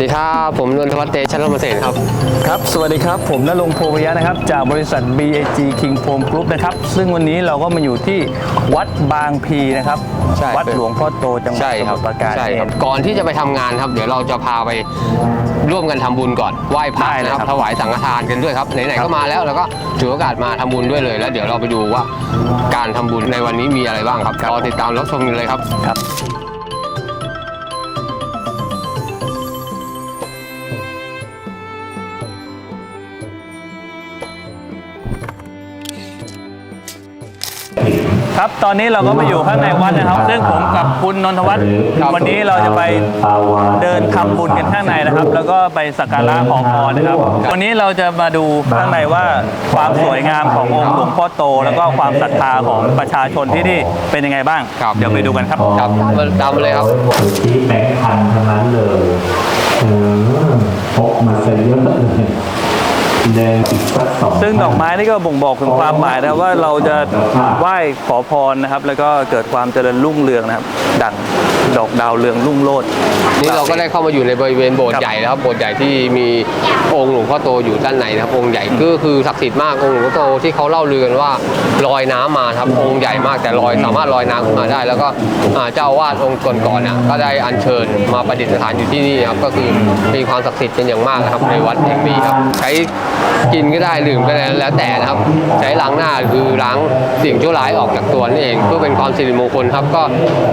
ดีครับผมนนทวัฒน์เตชะรมเสนครับครับ สวัสดีครับ ผมนรงค์โพพยะนะครับ จากบริษัท BAG King Foam Group นะครับ ซึ่งวันนี้เราก็มาอยู่ที่วัดบางพีนะครับ ใช่วัดหลวงพ่อโตจังหวัดใช่สครัมุบทรปราการใช่ครับ เอง ก่อนที่จะไปทำงานครับ เดี๋ยวเราจะพาไปร่วมกันทำบุญก่อนไหว้พระได้เลยนะครับครับถวายสังฆทานกันด้วยครับไหนๆก็มาแล้วเราก็ถือโอกาสมาทำบุญด้วยเลยแล้วเดี๋ยวเราไปดูว่าการทำบุญในวันนี้มีอะไรบ้างครับรอติดตามรับชมกันเลยครับ ครับ ครับ ตอนนี้เราก็มาอยู่ข้างในวัดนะครับ ซึ่งผมกับคุณนนทวัฒน์ครับวันนี้เราจะไปเดินทำบุญกันข้างในนะครับ แล้วก็ไปสักการะขอพรนะครับ วันนี้เราจะมาดูข้างในว่าความสวยงามขององค์หลวงพ่อโต แล้วก็ความศรัทธาของประชาชนที่นี่เป็นยังไงบ้างครับเดี๋ยวไปดูกันครับครับมาตามมาเลยครับที่แบงค์พันทั้งนั้นเลยเออพกมาซะเยอะเลย ซึ่งดอกไม้นี่ก็บ่งบอกถึงความหมายนะครับว่าเราจะไหว้ขอพรนะครับ แล้วก็เกิดความเจริญรุ่งเรืองนะครับ ดั่งดอกดาวเรืองรุ่งโรจน์นี่เราก็ได้เข้ามาอยู่ในบริเวณโบสถ์ครับใหญ่แล้วครับโบสถ์ใหญ่ที่มีองค์หลวงพ่อโตอยู่ด้านในนะครับ องค์ใหญ่ก็คือศักดิ์สิทธิ์มากองค์หลวงพ่อโตที่เขาเล่าลือกันว่าลอยน้ำมาครับองค์ใหญ่มากแต่ลอยสามารถลอยน้ำขึ้นมาได้ แล้วก็อ่าเจ้าอาวาสองค์ก่อนๆน่ะก็ได้อัญเชิญมาประดิษฐานอยู่ที่นี่ครับก็คือมีความศักดิ์สิทธิ์เป็นอย่างมากนะครับในวัดแห่งนี้ครับใช้กินก็ได้ดื่มก็ได้แล้วแต่นะครับ ใช้ล้างหน้าคือล้างสิ่งชั่วร้ายออกจากตัวนั่นเอง เพื่อเป็นความสิริมงคลครับก็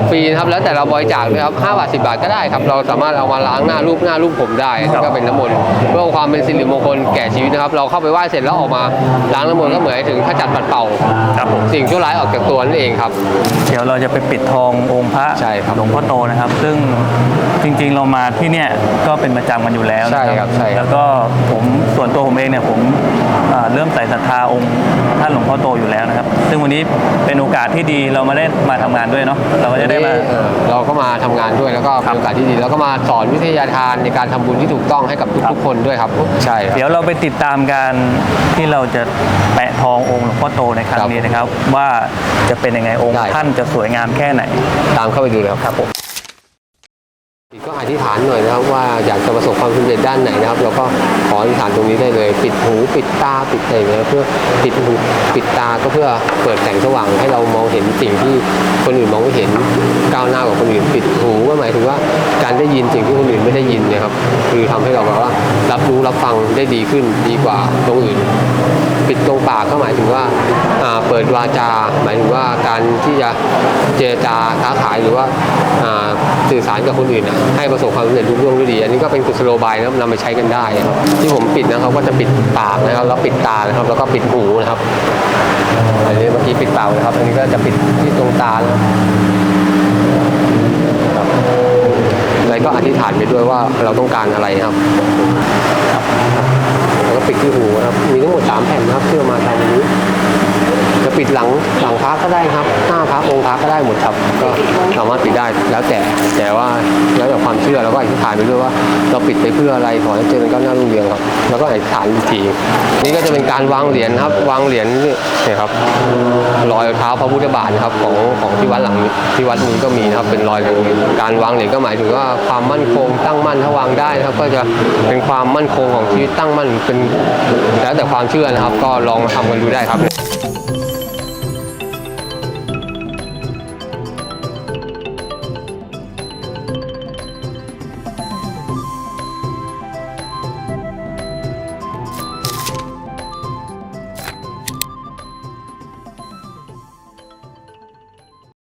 ฟรีนะครับแล้วแต่เราบริจาคด้วยครับ5บาท10บาทก็ได้ครับ เราสามารถเอามาล้างหน้ารูปหน้ารูปผมได้แล้วก็เป็นน้ำมนต์เพื่อความเป็นสิริมงคลแก่ชีวิตนะครับ เราเข้าไปไหว้เสร็จแล้วออกมาล้างน้ำมนต์ก็เหมือนถึงขจัดปัดเป่าครับผมสิ่งชั่วร้ายออกจากตัวนั่นเองครับ เดี๋ยวเราจะไปปิดทององค์พระใช่ครับ หลวงพ่อโตนะครับ ซึ่งจริงๆเรามาที่เนี่ยก็เป็นประจำกันอยู่แล้วนะใช่ครับใช่ครับ แล้วก็ผมส่วนตัวผมเองเนี่ยผมอ่าเริ่มใส่ศรัทธาองค์ท่านหลวงพ่อโตอยู่แล้วนะครับ ซึ่งวันนี้เป็นโอกาสที่ดีเรามาได้มาทำงานด้วยเนาะเราก็จะได้มา เออเราก็มาทำงานด้วยแล้วก็เป็นโอกาสที่ดี แล้วก็มาสอนวิทยาทานในการทำบุญที่ถูกต้องให้กับครัทุบกๆคนด้วยครับ ใช่ครับ เดี๋ยวเราไปติดตามการที่เราจะแปะทององค์หลวงพ่อโตในครั้งนี้นะครับ ว่าจะเป็นยังไงองค์ได้ ท่านจะสวยงามแค่ไหน ตามเข้าไปดูเลยครับผม ก็อธิษฐานหน่อยนะครับว่าอยากจะประสบความสำเร็จด้านไหนนะครับเราก็ขออธิษฐานตรงนี้ได้เลย ปิดหูปิดตาปิดอะไรเงี้ยเพื่อปิดหูปิดตาก็เพื่อเปิดแสงสว่างให้เรามองเห็นสิ่งที่คนอื่นมองไม่เห็นก้าวหน้ากว่าคนอื่นปิดหูก็หมายถึงว่าการได้ยินสิ่งที่คนอื่นไม่ได้ยินนี่ยครับคือทำให้เราแบบว่ารับรู้รับฟังได้ดีขึ้นดีกว่าตรงอื่น ปิดตรงปากก็หมายถึงว่า เปิดวาจา หมายถึงว่าการที่จะเจรจาค้าขายหรือว่าสื่อสารกับคนอื่นนะให้ประสบความสำเร็จรุ่งเรืองด้วยดี อันนี้ก็เป็นกุศโลบายนะครับนำไปใช้กันได้ครับที่ผมปิดนะครับก็จะปิดปากนะครับแล้วปิดตานะครับ แล้วก็ปิดหูนะครับอันนี้เมื่อกี้ปิดปากนะครับ อันนี้ก็จะปิดที่ตรงตานะครับครับแล้วก็อธิษฐานไปด้วยว่าเราต้องการอะไรครับแล้วก็ปิดที่หูนะครับ มีทั้งหมดสามแผ่นนะครับที่เอามาทำอันนี้ จะปิดหลังหลังพระก็ได้ครับ หน้าพระองค์พระก็ได้หมดครับ ก็สามารถปิดได้แล้วแต่แต่ว่าแล้วแต่ความเชื่อแล้วก็อธิษฐานไปด้วยว่า เราปิดไปเพื่ออะไรขอให้เจริญก้าวหน้ารุ่งเรืองครับ แล้วก็อธิษฐานอีกทีนี่ก็จะเป็นการวางเหรียญครับ วางเหรียญนี่ครับรอยเท้าพระพุทธบาทนะครับของของที่วัดหลังที่วัดนี้ก็มีนะครับเป็นรอยตรงนี้การวางเหรียญก็หมายถึงว่าความมั่นคงตั้งมั่นถ้าวางได้นะครับ ก็จะเป็นความมั่นคงของชีวิตตั้งมั่นเป็นแล้วแต่ความเชื่อนะครับ ก็ลองทำกันดูได้ครับ